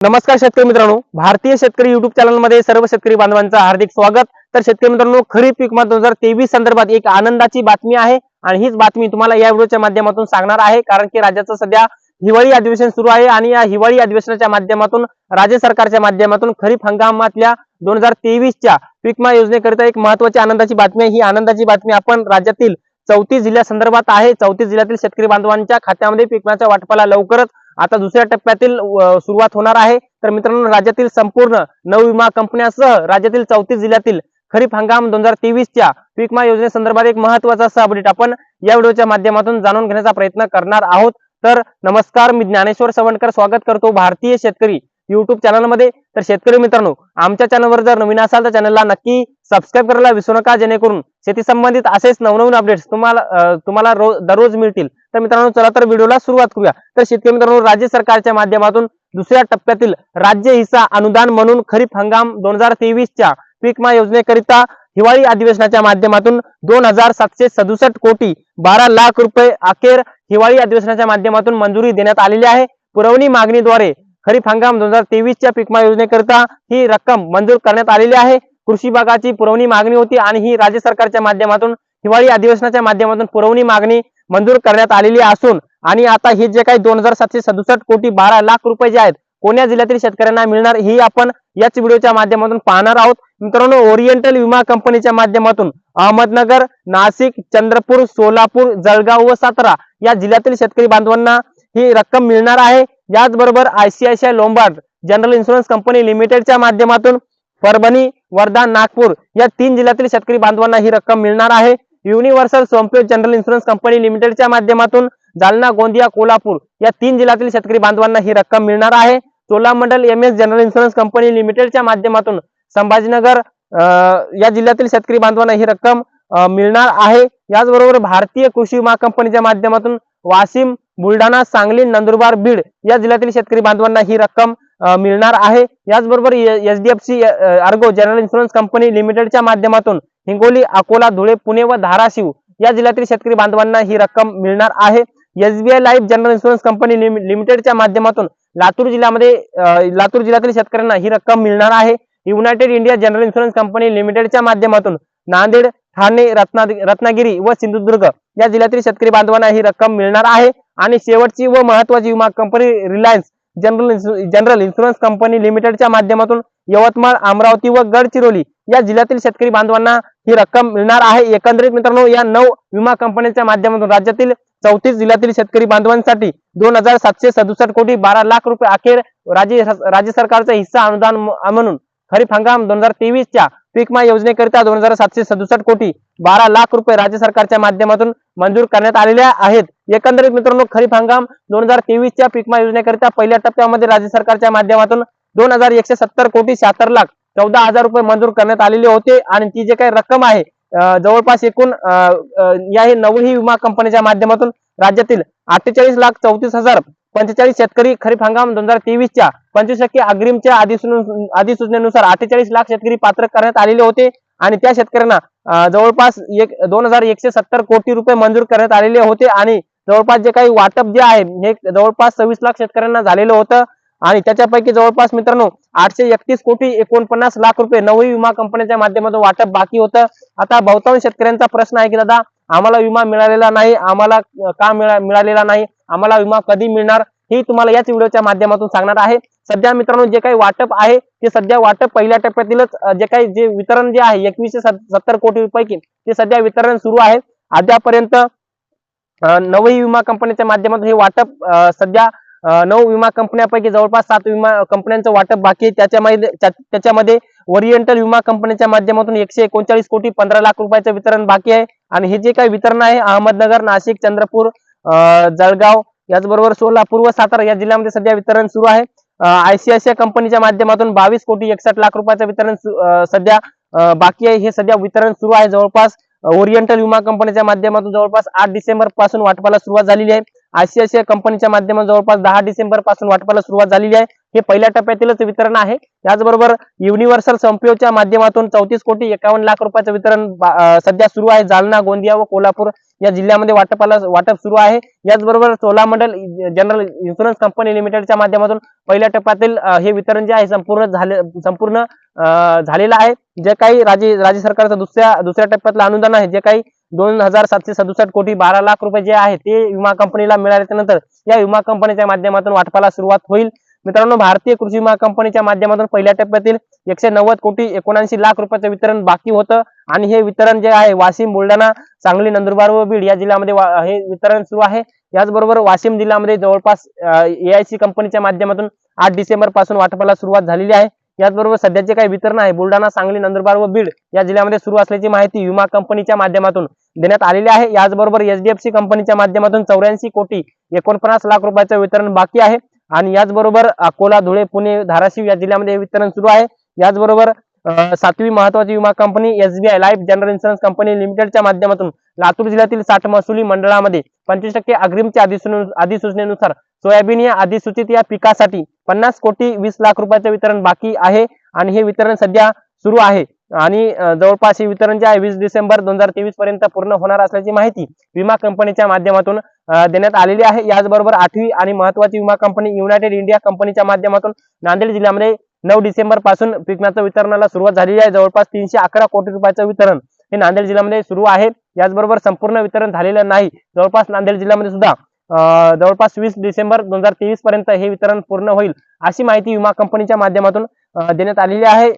नमस्कार शेतकरी मित्रांनो. भारतीय शेतकरी युट्यूब चॅनलमध्ये सर्व शेतकरी बांधवांचं हार्दिक स्वागत. तर शेतकरी मित्रांनो खरीप पीक दोन हजार तेवीस संदर्भात एक आनंदाची बातमी आहे आणि हीच बातमी तुम्हाला या व्हिडिओच्या माध्यमातून सांगणार आहे. कारण की राज्याचं सध्या हिवाळी अधिवेशन सुरू आहे आणि या हिवाळी अधिवेशनाच्या माध्यमातून राज्य सरकारच्या माध्यमातून खरीप हंगामातल्या दोन हजार तेवीसच्या पीकमा योजनेकरिता एक महत्वाची आनंदाची बातमी आहे. ही आनंदाची बातमी आपण राज्यातील चौतीस जिल्ह्यासंदर्भात आहे. चौतीस जिल्ह्यातील शेतकरी बांधवांच्या खात्यामध्ये पिकमाच्या वाटपाला लवकरच आता दुसऱ्या टप्प्यातील सुरुवात होणार आहे. तर मित्रांनो राज्यातील संपूर्ण नऊ विमा कंपन्यासह राज्यातील चौतीस जिल्ह्यातील खरीप हंगाम दोन हजार तेवीसच्या पीकमा योजनेसंदर्भात एक महत्त्वाचा असा अपडेट आपण या व्हिडिओच्या माध्यमातून जाणून घेण्याचा प्रयत्न करणार आहोत. तर नमस्कार मी ज्ञानेश्वर सवणकर स्वागत करतो भारतीय शेतकरी युट्यूब चॅनलमध्ये. तर शेतकरी मित्रांनो आमच्या चॅनलवर जर नवीन असाल तर चॅनलला नक्की सबस्क्राईब करायला विसरू नका जेणेकरून शेती संबंधित असेच नवनवीन अपडेट्स तुम्हाला तुम्हाला रोज दररोज मिळतील. तर मित्रांनो चला तर व्हिडिओला सुरुवात करूया. तर शेतकरी मित्रांनो राज्य सरकारच्या माध्यमातून दुसऱ्या टप्प्यातील राज्य हिस्सा अनुदान म्हणून खरीप हंगाम दोन हजार तेवीसच्या पीकमा योजनेकरिता हिवाळी अधिवेशनाच्या माध्यमातून दोन हजार सातशे सदुसष्ट कोटी बारा लाख रुपये अखेर हिवाळी अधिवेशनाच्या माध्यमातून मंजुरी देण्यात आलेली आहे. पुरवणी मागणीद्वारे खरीप हंगाम दोन हजार तेवीसच्या पीकमा योजनेकरिता ही रक्कम मंजूर करण्यात आलेली आहे. कृषी विभागाची पुरवणी मागणी होती आणि ही राज्य सरकारच्या माध्यमातून हिवाळी अधिवेशनाच्या माध्यमातून पुरवणी मागणी मंजूर करण्यात आलेली असून आणि आता हे जे काही दोन हजार सातशे सदुसष्ट कोटी बारा लाख रुपये जे आहेत कोण्या जिल्ह्यातील शेतकऱ्यांना मिळणार ही आपण याच व्हिडिओच्या माध्यमातून पाहणार आहोत. मित्रांनो ओरिएंटल विमा कंपनीच्या माध्यमातून अहमदनगर नाशिक चंद्रपूर सोलापूर जळगाव व सातारा या जिल्ह्यातील शेतकरी बांधवांना ही रक्कम मिळणार आहे. याचबरोबर ICICI Lombard general insurance company लिमिटेडच्या माध्यमातून परभणी वर्धा नागपूर या तीन जिल्ह्यातील शेतकरी बांधवांना ही रक्कम मिळणार आहे. Universal Sompo general insurance company लिमिटेडच्या माध्यमातून जालना गोंदिया कोल्हापूर या तीन जिल्ह्यातील शेतकरी बांधवांना ही रक्कम मिळणार आहे. Cholamandal M S general insurance company लिमिटेडच्या माध्यमातून संभाजीनगर अं, या जिल्ह्यातील शेतकरी बांधवांना ही रक्कम मिळणार आहे. याचबरोबर भारतीय कृषी विमा कंपनीच्या माध्यमातून वाशिम बुलढाणा सांगली नंदुरबार बीड या जिल्ह्यातील शेतकरी बांधवांना ही रक्कम मिळणार आहे. याचबरोबर H D F C Ergo general insurance company लिमिटेडच्या माध्यमातून हिंगोली अकोला धुळे पुणे व धाराशिव या जिल्ह्यातील शेतकरी बांधवांना ही रक्कम मिळणार आहे. SBI Life general insurance company लिमिटेडच्या माध्यमातून लातूर जिल्ह्यामध्ये लातूर जिल्ह्यातील शेतकऱ्यांना ही रक्कम मिळणार आहे. United India general insurance company लिमिटेडच्या माध्यमातून नांदेड ठाणे रत्ना रत्नागिरी व सिंधुदुर्ग या जिल्ह्यातील शेतकरी बांधवांना ही रक्कम मिळणार आहे. आणि शेवटची व महत्वाची विमा company Reliance general general insurance company लिमिटेडच्या माध्यमातून यवतमाळ अमरावती व गडचिरोली या जिल्ह्यातील शेतकरी बांधवांना ही रक्कम मिळणार आहे. एकंदरीत मित्रांनो या नऊ विमा कंपन्यांच्या माध्यमातून राज्यातील चौतीस जिल्ह्यातील शेतकरी बांधवांसाठी दोन हजार सातशे सदुसष्ट कोटी बारा लाख रुपये अखेर राज्य राज्य सरकारचा हिस्सा अनुदान म्हणून खरीप हंगाम दोन हजार तेवीसच्या पीकमा योजनेकरिता दोन हजार सातशे सदुसष्ट कोटी बारा लाख रुपये राज्य सरकारच्या माध्यमातून मंजूर करण्यात आलेल्या आहेत. एकंदरीत मित्रांनो खरीप हंगाम दोन हजार तेवीसच्या पीकमा योजनेकरिता पहिल्या टप्प्यामध्ये राज्य सरकारच्या माध्यमातून दोन हजार एकशे सत्तर कोटी शहात्तर लाख चौदा हजार रुपये मंजूर करण्यात आलेले होते आणि ती जे काही रक्कम आहे जवळपास एकूण या हे नवही विमा कंपनीच्या माध्यमातून राज्यातील अठ्ठेचाळीस लाख चौतीस हजार पंचेचाळीस शेतकरी खरीप हंगाम दोन हजार तेवीसच्या पंचवीस टक्के अग्रिमच्या अधिसूचने अधिसूचनेनुसार अठ्ठेचाळीस लाख शेतकरी पात्र करण्यात आलेले होते. आणि त्या शेतकऱ्यांना जवळपास एक दोन हजार एकशे सत्तर कोटी रुपये मंजूर करण्यात आलेले होते. आणि जवळपास जे काही वाटप जे आहे हे जवळपास सव्वीस लाख शेतकऱ्यांना झालेलं होतं. आणि त्याच्यापैकी जवळपास मित्रांनो आठशे एकतीस कोटी एकोणपन्नास लाख रुपये नवी विमा कंपन्यांच्या माध्यमातून वाटप बाकी होतं. आता बहुतांश शेतकऱ्यांचा प्रश्न आहे की दादा आम्हाला विमा मिळालेला नाही आम्हाला का मिळा- मिळालेला नाही? आम्हाला विमा कधी मिळणार हे तुम्हाला याच व्हिडिओच्या माध्यमातून सांगणार आहे. सध्या मित्रांनो जे काही वाटप आहे ते सध्या वाटप पहिल्या टप्प्यातीलच जे काही जे वितरण जे आहे एकवीसशे सत्तर कोटी पैकी ते सध्या वितरण सुरू आहे. अद्यापर्यंत नवही विमा कंपनीच्या माध्यमातून हे वाटप सध्या नऊ विमा कंपन्यापैकी जवळपास सात विमा कंपन्यांचं वाटप बाकी आहे. त्याच्यामध्ये त्याच्यामध्ये ओरिएंटल विमा कंपनीच्या माध्यमातून एकशे एकोणचाळीस कोटी पंधरा लाख रुपयाचं वितरण बाकी आहे. आणि हे जे काही वितरण आहे अहमदनगर नाशिक चंद्रपूर जळगाव याचबरोबर सोलापूर व सातारा या जिल्ह्यामध्ये सध्या वितरण सुरू आहे. आयसीआयसीआय कंपनीच्या माध्यमातून बावीस कोटी एकसष्ट लाख रुपयाचं वितरण सध्या बाकी आहे. हे सध्या वितरण सुरू आहे. जवळपास ओरिएंटल विमा कंपनीच्या माध्यमातून जवळपास आठ डिसेंबरपासून वाटपाला सुरुवात झालेली आहे. आयसीआयसीआय कंपनीच्या माध्यमातून जवळपास दहा डिसेंबरपासून वाटपाला सुरुवात झालेली आहे. हे पहिल्या टप्प्यातीलच वितरण आहे. त्याचबरोबर युनिव्हर्सल संपयोच्या माध्यमातून चौतीस कोटी एकावन्न लाख रुपयाचं वितरण सध्या सुरू आहे. जालना गोंदिया व कोल्हापूर या जिल्ह्यामध्ये वाटपाला वाटप सुरू आहे. याचबरोबर चोलामंडल जनरल इन्शुरन्स कंपनी लिमिटेडच्या माध्यमातून पहिल्या टप्प्यातील हे वितरण जे आहे संपूर्ण झाले संपूर्ण झालेलं आहे. जे काही राज्य राज्य सरकारचं दुसऱ्या दुसऱ्या टप्प्यातलं अनुदान आहे जे काही दोन हजार सातशे सदुसष्ट कोटी बारा लाख रुपये जे आहे ते विमा कंपनीला मिळाल्याच्या नंतर या विमा कंपनीच्या माध्यमातून वाटपाला सुरुवात होईल. मित्रांनो भारतीय कृषी विमा कंपनीच्या माध्यमातून पहिल्या टप्प्यातील एकशे नव्वद कोटी एकोणऐंशी लाख रुपयाचं वितरण बाकी होतं आणि हे वितरण जे आहे वाशिम बुलढाणा सांगली नंदुरबार व बीड या जिल्ह्यामध्ये हे वितरण सुरू आहे. याचबरोबर वाशिम जिल्ह्यामध्ये जवळपास एआयसी कंपनीच्या माध्यमातून आठ डिसेंबरपासून वाटपाला सुरुवात झालेली आहे. याचबरोबर सध्याचे काही वितरण आहे. बुलढाणा सांगली नंदुरबार व बीड या जिल्ह्यामध्ये सुरू असल्याची माहिती विमा कंपनीच्या माध्यमातून देण्यात आलेली आहे. याचबरोबर एचडीएफसी कंपनीच्या माध्यमातून चौऱ्याऐंशी कोटी एकोणपन्नास लाख रुपयाचं वितरण बाकी आहे. आणि याचबरोबर अकोला धुळे पुणे धाराशिव या जिल्ह्यामध्ये हे वितरण सुरू आहे. याचबरोबर सातवी महत्वाची विमा company SBI Life general insurance company लिमिटेडच्या माध्यमातून लातूर जिल्ह्यातील साठ महसुली मंडळामध्ये पंचवीस टक्के अग्रिमच्या अधिसूचनेनुसार सोयाबीन या अधिसूचित या पिकासाठी पन्नास कोटी वीस लाख रुपयाचं वितरण बाकी आहे आणि हे वितरण सध्या सुरू आहे. आणि जवळपास हे वितरण जे आहे वीस डिसेंबर दोन हजार तेवीस पर्यंत पूर्ण होणार असल्याची माहिती विमा कंपनीच्या माध्यमातून देण्यात आलेली आहे. याचबरोबर आठवी आणि महत्वाची विमा कंपनी युनायटेड इंडिया कंपनीच्या माध्यमातून नांदेड जिल्ह्यामध्ये नऊ डिसेंबरपासून पिकनाच्या वितरणाला सुरुवात झालेली आहे. जवळपास तीनशे अकरा कोटी रुपयाचं वितरण हे नांदेड जिल्ह्यामध्ये सुरू आहे. याचबरोबर संपूर्ण वितरण झालेलं नाही. जवळपास नांदेड जिल्ह्यामध्ये सुद्धा जवळपास वीस डिसेंबर दोन हजार तेवीस पर्यंत हे वितरण पूर्ण होईल अशी माहिती विमा कंपनीच्या माध्यमातून देण्यात आलेली आहे.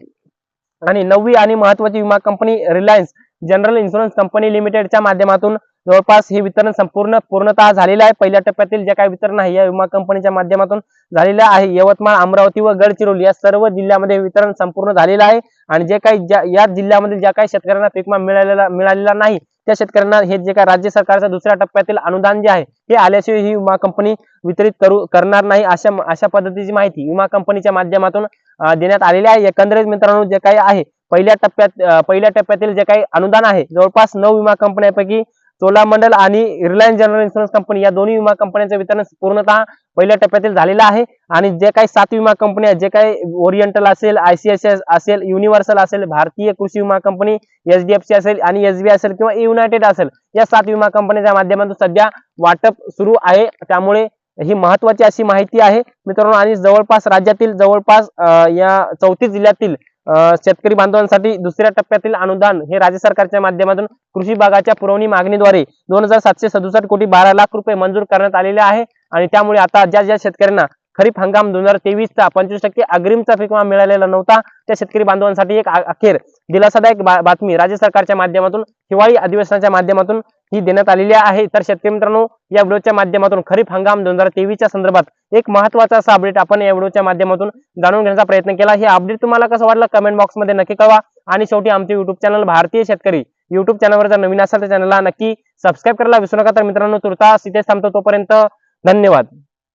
आणि नववी आणि महत्वाची विमा company Reliance general insurance company लिमिटेडच्या माध्यमातून जवळपास हे वितरण संपूर्ण पूर्णतः झालेलं आहे. पहिल्या टप्प्यातील जे काही वितरण आहे या विमा कंपनीच्या माध्यमातून झालेलं आहे. यवतमाळ अमरावती व गडचिरोली या सर्व जिल्ह्यामध्ये वितरण संपूर्ण झालेलं आहे. आणि जे काही ज्या- या जिल्ह्यामध्ये ज्या काही शेतकऱ्यांना पीकमा विमा मिळालेला मिळालेला नाही त्या शेतकऱ्यांना हे जे काय राज्य सरकारच्या दुसऱ्या टप्प्यातील अनुदान जे आहे हे आल्याशिवाय ही विमा कंपनी वितरित करू करणार नाही अशा अशा पद्धतीची माहिती विमा कंपनीच्या माध्यमातून देण्यात आलेली आहे. एकंदरीत मित्रांनो जे काही आहे पहिल्या टप्प्यात पहिल्या टप्प्यातील जे काही अनुदान आहे जवळपास नऊ विमा कंपन्यांपैकी चोलामंडल आणि रिलायन्स जनरल इन्शुरन्स कंपनी या दोन्ही विमा कंपन्यांचं वितरण पूर्णतः पहिल्या टप्प्यातील झालेलं आहे. आणि जे काही सात विमा कंपन्या जे काही ओरिएंटल असेल आयसीआयसीआय असेल युनिव्हर्सल असेल भारतीय कृषी विमा कंपनी एचडीएफसी असेल आणि एसबीआय असेल किंवा युनायटेड असेल या सात विमा कंपन्यांच्या माध्यमातून सध्या वाटप सुरू आहे. त्यामुळे ही महत्वाची अशी माहिती आहे. मित्रांनो आणि जवळपास राज्यातील जवळपास या चौतीस जिल्ह्यातील शेतकरी बांधवांसाठी दुसऱ्या टप्प्यातील अनुदान हे राज्य सरकारच्या माध्यमातून कृषी विभागाच्या पुरवणी मागणीद्वारे दोन हजार सातशे सदुसष्ट कोटी बारा लाख रुपये मंजूर करण्यात आलेले आहे. आणि त्यामुळे आता ज्या ज्या शेतकऱ्यांना खरीप हंगाम दोन हजार तेवीसचा पंचवीस टक्के अग्रिमचा पीक विमा मिळालेला नव्हता त्या शेतकरी बांधवांसाठी एक अखेर दिलासादायक बातमी राज्य सरकारच्या माध्यमातून हिवाळी अधिवेशनाच्या माध्यमातून ही देण्यात आलेली आहे. तर शेतकरी मित्रांनो या व्हिडिओच्या माध्यमातून खरीप हंगाम दोन हजार तेवीसच्या संदर्भात एक महत्त्वाचा असा अपडेट आपण या व्हिडिओच्या माध्यमातून जाणून घेण्याचा प्रयत्न केला. हे अपडेट तुम्हाला कसं वाटलं कमेंट बॉक्समध्ये नक्की कळवा. आणि शेवटी आमचे युट्यूब चॅनल भारतीय शेतकरी युट्यूब चॅनलवर जर नवीन असाल तर चॅनलला नक्की सबस्क्राईब करायला विसरू नका. तर मित्रांनो तुर्तास इथेच थांबतो तोपर्यंत धन्यवाद.